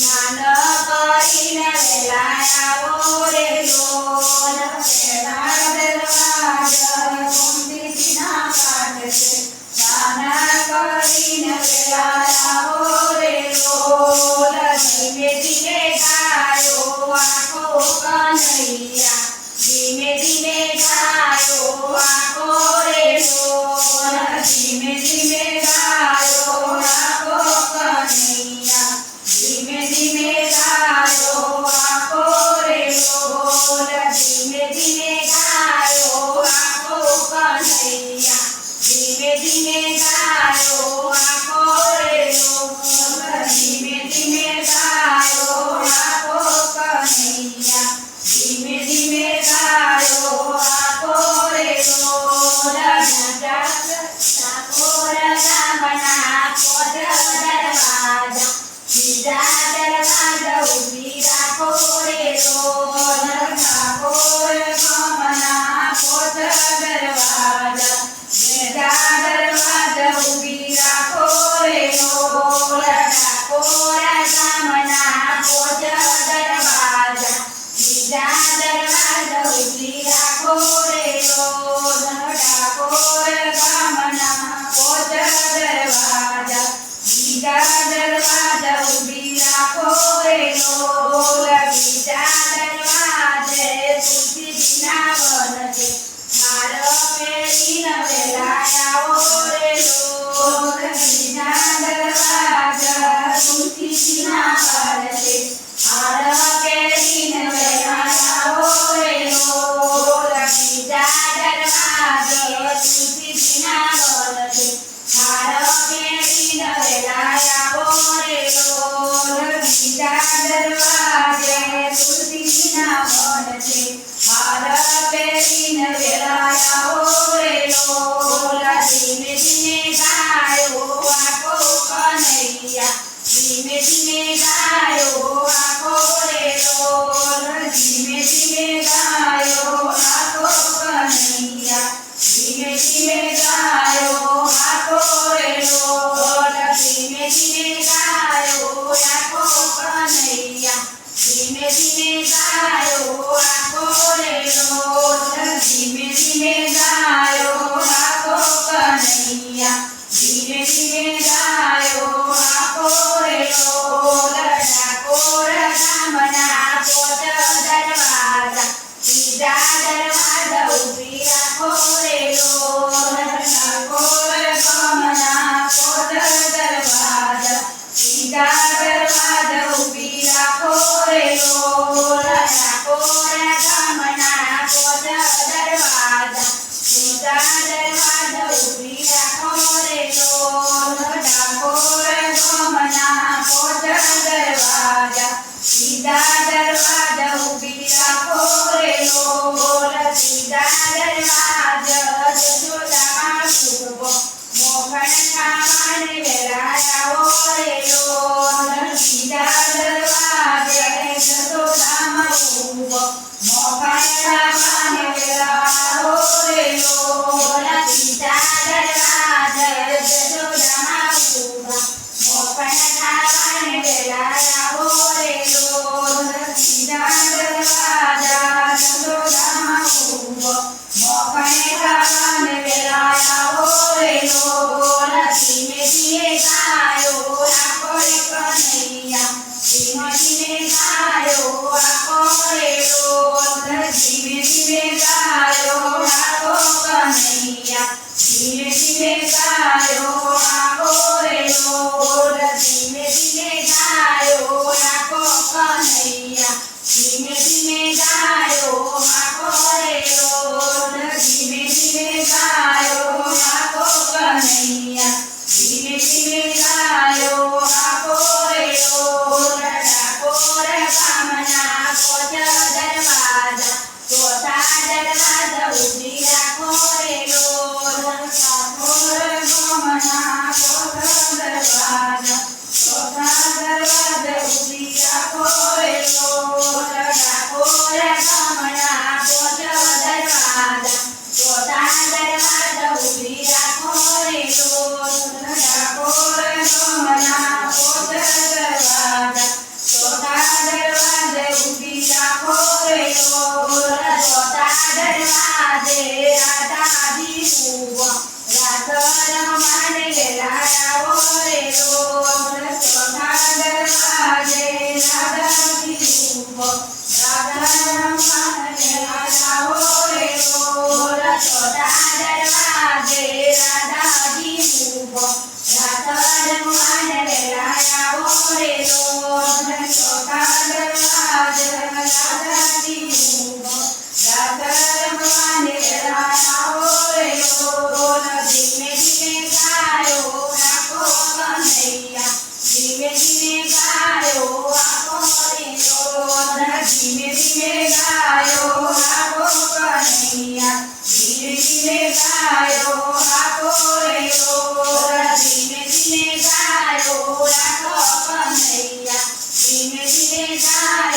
નાન કરીને વેલાયા બોલે લોલ Dad. Oh. ധീര ധീര દરવાજા ઊભી રાખો રે લો બોલ સીતા は。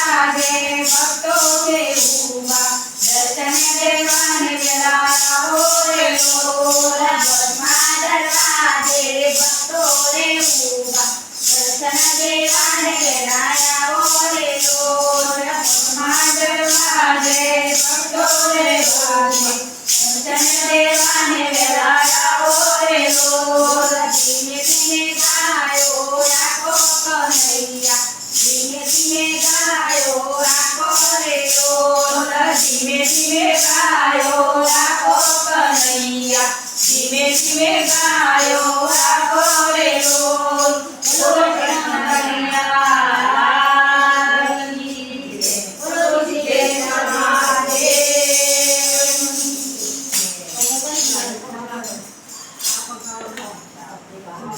દરવાજે ભક્તો રે ઊભા દર્શન Yes